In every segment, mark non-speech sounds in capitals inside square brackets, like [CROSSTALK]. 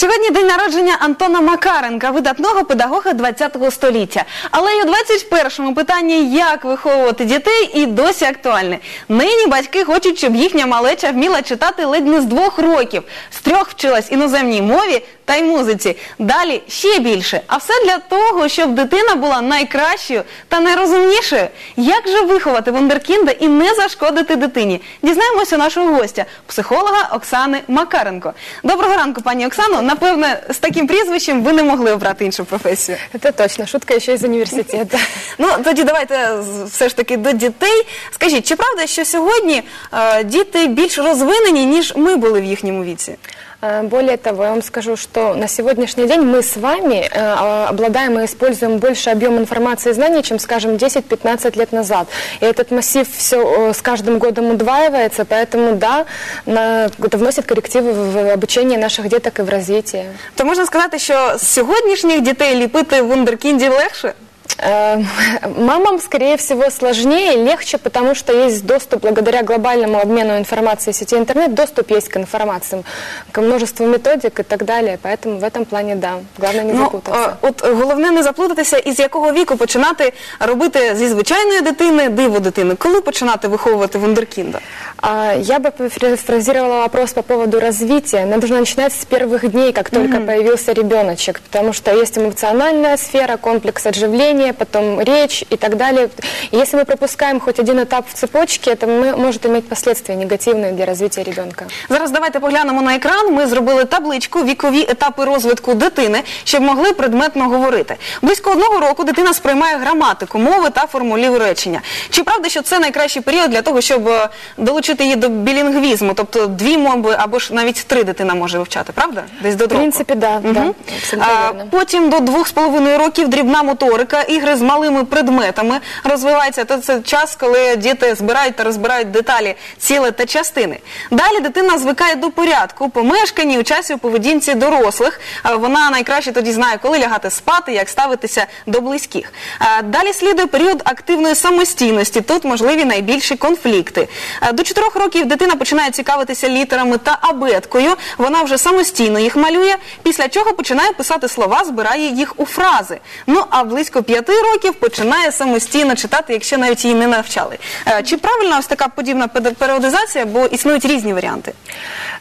Сьогодні день народження Антона Макаренка, видатного педагога ХХ століття. Але й у 21-му питанні, як виховувати дітей, і досі актуальне. Нині батьки хочуть, щоб їхня малеча вміла читати ледь не з двох років. З трьох вчилась іноземній мові та й музиці. Далі ще більше. А все для того, щоб дитина була найкращою та найрозумнішою. Як же виховати вундеркінда і не зашкодити дитині? Дізнаємося нашого гостя, психолога Оксани Макаренко. Доброго ранку, пані Оксано. Напевне, з таким прізвищем ви не могли обрати іншу професію. Це точно. Шутка ще й з університету. Ну тоді давайте все ж таки до дітей. Скажіть, чи правда, що сьогодні е, діти більш розвинені, ніж ми були в їхньому віці? А, Более того, я вам скажу, что на сегодняшний день мы с вами э, а, обладаем и используем больше объем информации и знаний, чем, скажем, 10-15 лет назад. И этот массив все с каждым годом удваивается, поэтому, да, на- это вносит коррективы в обучение наших деток и в развитие. То можна сказати, що з сьогоднішніх дітей ліпити вундеркіндів легше? Э, [LAUGHS] Мамам, скорее всего, сложнее, легче, потому что есть доступ, благодаря глобальному обмену информацией в сети интернет, доступ есть к информации, к множеству методик и так далее. Поэтому в этом плане, да, главное не Ну, запутаться. е, от е, головне не заплутатися, із якого віку починати робити зі звичайної дитини диво дитини. Коли починати виховувати вундеркінда? А, Я бы перефразировала вопрос по поводу развития. Нужно начинать с первых дней, как только появился ребеночек, потому что есть эмоциональная сфера, комплекс отживления, потом речь и так далее. И если мы пропускаем хоть один этап в цепочке, это м- может иметь последствия негативные для развития ребенка. Зараз давайте поглянемо на екран. Ми зробили табличку вікові етапи розвитку дитини, щоб могли предметно говорити. Близько одного року дитина сприймає граматику, мови та формулів речення. Чи правда, що це найкращий період для того, щоб е, долучити її до білінгвізму, тобто дві мови або ж навіть три дитина може вивчати, правда? Десь до В року. принципе, да, да, Мгм. абсолютно А, верно. Потім до двох з половиною років дрібна моторика, ігри з малими предметами розвиваються. То це час, коли діти збирають та розбирають деталі, ціле та частини. Далі дитина звикає до порядку, помешканні, у часі у поведінці дорослих. Вона найкраще тоді знає, коли лягати спати, як ставитися до близьких. Далі слідує період активної самостійності. Тут можливі найбільші конфлікти. До чотирьох років дитина починає цікавитися літерами та абеткою. Вона вже самостійно їх малює, після чого починає писати слова, збирає їх у фрази. Ну а близько п'яти років починає самостійно читати, якщо навіть її не навчали. Е, Чи правильна ось така подібна пед- періодизація, бо існують різні варіанти?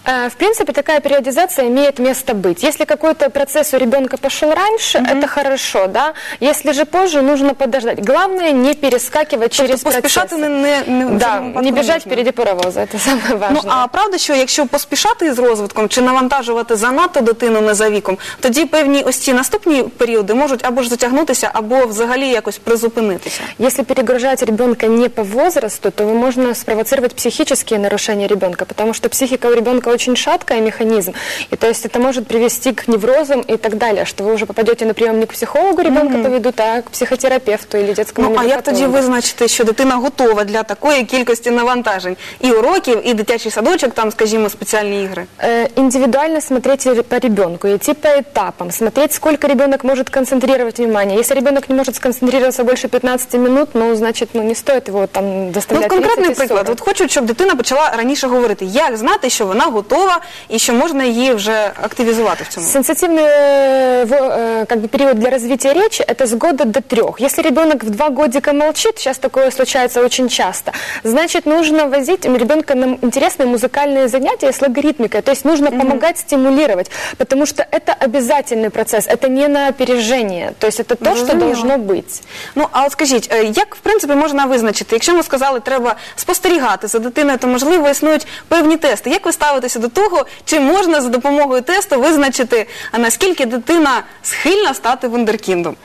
Э, В принципе, такая периодизация имеет место быть. Если какой-то процесс у ребенка пошел раньше, это хорошо, да. Если же позже, нужно подождать. Главное не перескакивать через Тобто поспішати процессы. не, не, не в Да, жодному випадку не бежать можна. впереди паровоза, это самое [LAUGHS] Ну важное. а правда, що якщо поспішати з розвитком чи навантажувати занадто дитину не за віком, тоді певні ось ці наступні періоди можуть або ж затягнутися, або взагалі якось призупинитися. Если перегружать ребенка не по возрасту, то можно спровоцировать психические нарушения ребенка, потому что психика у ребенка очень шаткая механизм, и то есть это может привести к неврозам и так далее, что вы уже попадете на прием не к психологу ребенка поведут, а к психотерапевту или детскому Ну а як тоді невропатологу. визначити, що дитина готова для такої кількості навантажень і уроків, і дитячий садочок, там, скажімо, спеціальні ігри? Э, Индивидуально смотреть по ребенку, идти по этапам, смотреть, сколько ребенок может концентрировать внимание. Если ребенок не может сконцентрироваться больше 15 минут, ну, значит, ну, не стоит его там Ну, доставлять конкретний 30 и приклад. 40. От хочуть, щоб дитина почала раніше говорити, як знати, що вона готова і що можна її вже активізувати в цьому. Сенситивный э, во- э, как бы, период для развития речи – это с года до трех. Если ребенок в два годика молчит, сейчас такое случается очень часто, значит, нужно возить ребенка на интересные музыкальные занятия с логаритмикой. То есть нужно помогать стимулировать, потому что это обязательный процесс, это не на опережение. То есть это то, что Зрозуміло. должно быть. Ну а от скажіть, е, як в принципі можна визначити, якщо ми сказали, треба спостерігати за дитиною, то можливо існують певні тести. Як ви ставитеся до того, чи можна за допомогою тесту визначити, наскільки дитина схильна стати вундеркіндом?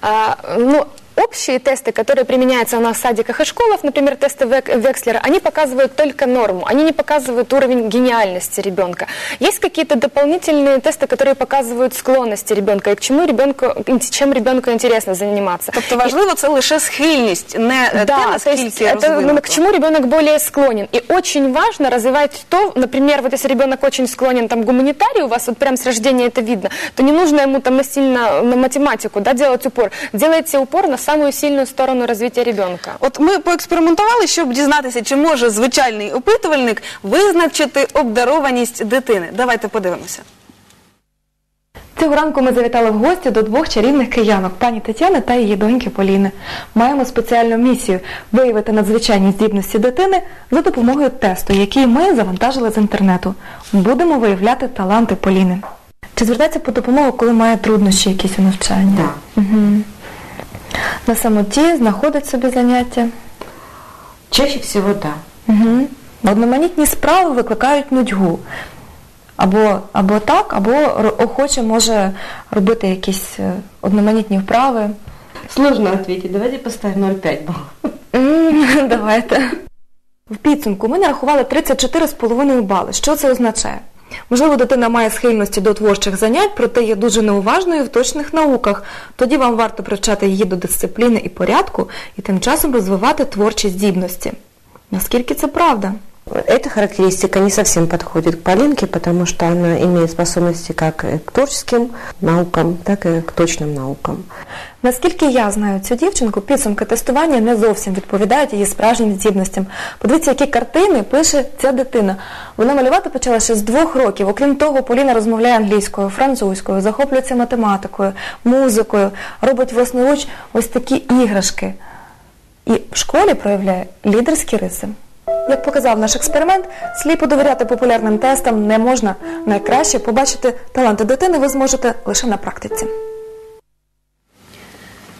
А, ну, Общие тесты, которые применяются у нас в садиках и школах, например, тесты Век- Векслера, они показывают только норму, они не показывают уровень гениальности ребенка. Есть какие-то дополнительные тесты, которые показывают склонности ребенка и к чему ребенку, чем ребенку интересно заниматься. Тобто важливо це лише схильність, не те, Да, наскільки есть это ну, к чему ребенок более склонен. И очень важно развивать то, например, вот если ребенок очень склонен там, к гуманитарию, у вас вот прям с рождения это видно, то не нужно ему там насильно на математику да, делать упор. Делайте упор на самую сильную сторону развития ребенка. От ми поекспериментували, щоб дізнатися, чи може звичайний опитувальник визначити обдарованість дитини. Давайте подивимося. Цього ранку ми завітали в гості до двох чарівних киянок пані Тетяни та її доньки Поліни. Маємо спеціальну місію виявити надзвичайні здібності дитини за допомогою тесту, який ми завантажили з інтернету. Будемо виявляти таланти Поліни. Чи звертається по допомогу, коли має труднощі якісь у навчанні? Так. Угу. На самоті знаходить собі заняття. Чаще всего да. Угу. Одноманітні справи викликають нудьгу. Або, або так, або охоче може робити якісь е, одноманітні вправи. Сложно ответить. Давайте поставим 0,5 баллов. М, [LAUGHS] Давайте. В підсумку ми нарахували 34,5 бали. Що це означає? Можливо, дитина має схильності до творчих занять, проте є дуже неуважною в точних науках. Тоді вам варто привчати її до дисципліни і порядку і тим часом розвивати творчі здібності. Наскільки це правда? Эта характеристика не совсем подходит к Полинке, потому что она имеет способности как к творческим наукам, так и к точным наукам. Наскільки я знаю цю дівчинку, підсумки тестування не зовсім відповідають її справжнім здібностям. Подивіться, які картини пише ця дитина. Вона малювати почала ще з двох років. Окрім того, Поліна розмовляє англійською, французькою, захоплюється математикою, музикою, робить власноруч ось такі іграшки. І в школі проявляє лідерські риси. Як показав наш експеримент, сліпо довіряти популярним тестам не можна. Найкраще побачити таланти дитини ви зможете лише на практиці.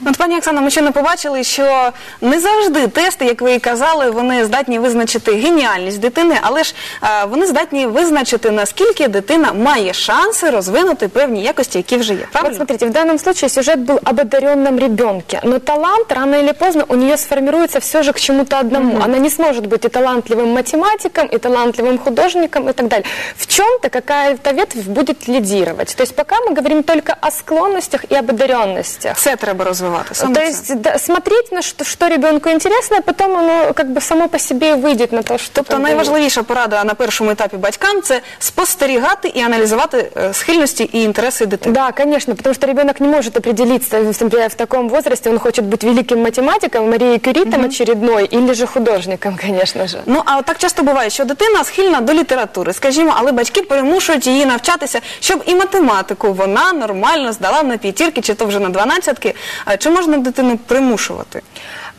От, пані Оксана, ми ще не побачили, що не завжди тести, як ви і казали, вони здатні визначити геніальність дитини, але ж е, вони здатні визначити, наскільки дитина має шанси розвинути певні якості, які вже є. Вот Правильно? смотрите, в данном случае сюжет был об одаренном ребенке, но талант рано или поздно у нее сформируется все же к чему-то одному. Она не сможет быть и талантливым математиком, и талантливым художником и так далее. В чем-то какая-то ветвь будет лидировать. То есть пока мы говорим только о склонностях и об одаренностях. Це треба розвивати. Саме То це. есть да, смотреть на что, что ребенку интересно, а потом оно как бы само по себе и выйдет на то, что... Тобто как бы, найважливіша порада на першому етапі батькам це спостерігати і аналізувати е, схильності і інтереси дитини. Да, конечно, потому что ребенок не может определиться, например, в таком возрасте он хочет быть великим математиком, Марией Кюри там очередной, или же художником, [LAUGHS] конечно же. Ну а от так часто буває, що дитина схильна до літератури, скажімо, але батьки примушують її навчатися, щоб і математику вона нормально здала на п'ятірки, чи то вже на дванадцятки. Чи можна дитину примушувати?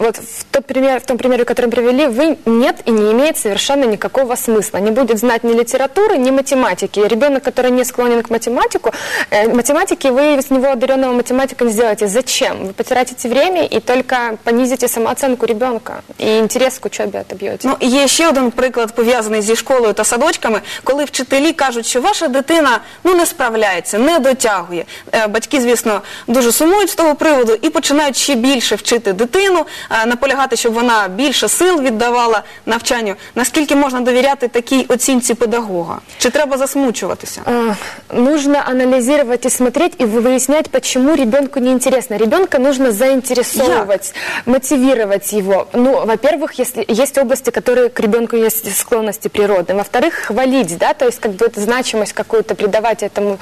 Вот в, тот пример, в том примере, который привели, вы нет и не имеет совершенно никакого смысла. Не будет знать ни литературы, ни математики. И ребенок, который не склонен к математику, э, математике, вы из него одаренного математика не сделаете. Зачем? Вы потратите время и только понизите самооценку ребенка. И интерес к учебе отобьете. Ну і є ще один приклад пов'язаний зі школою та садочками, коли вчителі кажуть, що ваша дитина ну не справляється, не дотягує. Е, Батьки, звісно, дуже сумують з того приводу і починають ще більше вчити дитину, е, наполягати, щоб вона більше сил віддавала навчанню. Наскільки можна довіряти такій оцінці педагога? Чи треба засмучуватися? А, Нужно анализировать и смотреть, и выяснять, почему ребенку неинтересно. Ребенка нужно заинтересовывать, мотивировать его. Ну, во-первых, если есть области, которые к ребенку есть склонности природы. Во-вторых, хвалить, да, то есть как бы эту значимость какую-то придавать этому.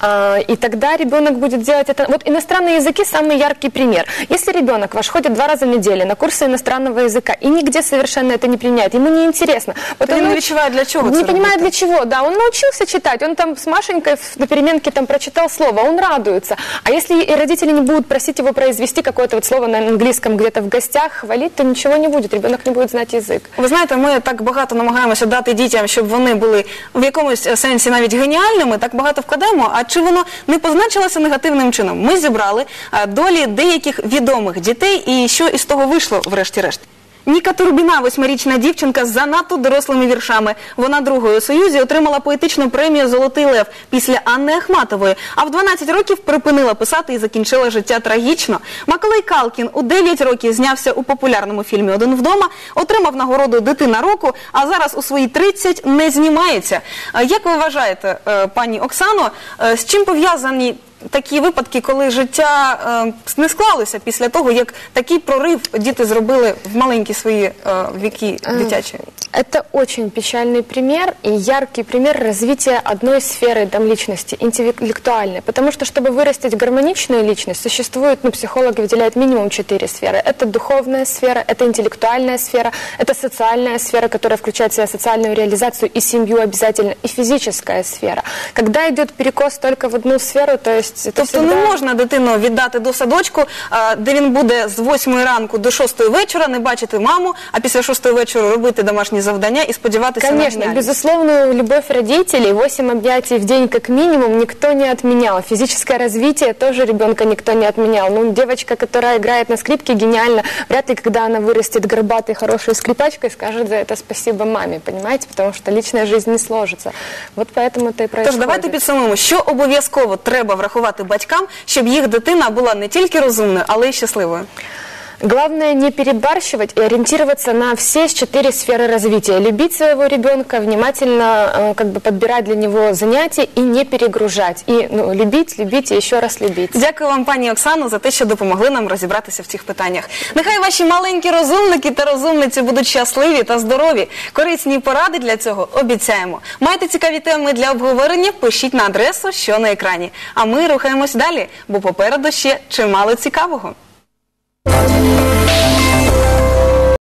А, и тогда ребенок будет делать это. Вот иностранные языки самый яркий пример. Если ребенок ваш ходит два раза в неделю на курсы иностранного языка и нигде совершенно это не применяет, ему неинтересно. Вот Та він он не уч- відчуває, для чого не це понимает робити. для чего, да, он научился читать, он там с Машенькой в- на переменке там прочитал слово, он радуется. А если и родители не будут просить его произвести какое-то вот слово на английском где-то в гостях, хвалить, то ничего не будет, ребенок не будет знать язык. Ви знаєте, ми так багато намагаємося дати дітям, щоб вони були в якомусь е, сенсі навіть геніальними, так багато вкладаємо. А чи воно не позначилося негативним чином? Ми зібрали е, долі деяких відомих дітей, і що із того вийшло, врешті-решт. Ніка Турбіна, восьмирічна дівчинка з занадто дорослими віршами. Вона другою у Союзі отримала поетичну премію Золотий Лев після Анни Ахматової. А в 12 років припинила писати і закінчила життя трагічно. Макалей Калкін у 9 років знявся у популярному фільмі Один вдома, отримав нагороду Дитина року, а зараз у свої 30 не знімається. Е, Як ви вважаєте, е, пані Оксано, е, з чим пов'язані такі випадки, коли життя е, не склалося після того, як такий прорив діти зробили в маленькі свої е, віки дитячі? Это очень печальный пример и яркий пример развития одной сферы там, личности, интеллектуальной. Потому что, чтобы вырастить гармоничную личность, существует, ну, психологи выделяют минимум четыре сферы. Это духовная сфера, это интеллектуальная сфера, это социальная сфера, которая включает в себя социальную реализацию и семью обязательно, и физическая сфера. Когда идет перекос только в одну сферу, то есть это Тобто всегда... не можна дитину віддати до садочку, а, де він буде з 8 ранку до 6 вечора, не бачити маму, а після 6 вечора робити домашні завдання і сподіватися на Конечно, геніальність. безусловную любовь родителей, 8 объятий в день как минимум никто не отменял. Физическое развитие тоже ребенка никто не отменял. Ну, девочка, которая играет на скрипке, гениально. Вряд ли, когда она вырастет горбатой, хорошей скрипачкой, скажет за это спасибо маме, понимаете? Потому что личная жизнь не сложится. Вот поэтому это и происходит. Тож давайте підсумуємо, що обов'язково треба врахувати батькам, щоб їх дитина була не тільки розумною, але й щасливою. Главное не перебарщивать и ориентироваться на все четыре сферы развития. Любить своего ребенка, внимательно э, как бы подбирать для него занятия и не перегружать. И ну, любить, любить и еще раз любить. Дякую вам, пані Оксано, за те, що допомогли нам розібратися в цих питаннях. Нехай ваші маленькі розумники та розумниці будуть щасливі та здорові. Корисні поради для цього обіцяємо. Маєте цікаві теми для обговорення? Пишіть на адресу, що на екрані. А ми рухаємось далі, бо попереду ще чимало цікавого. Música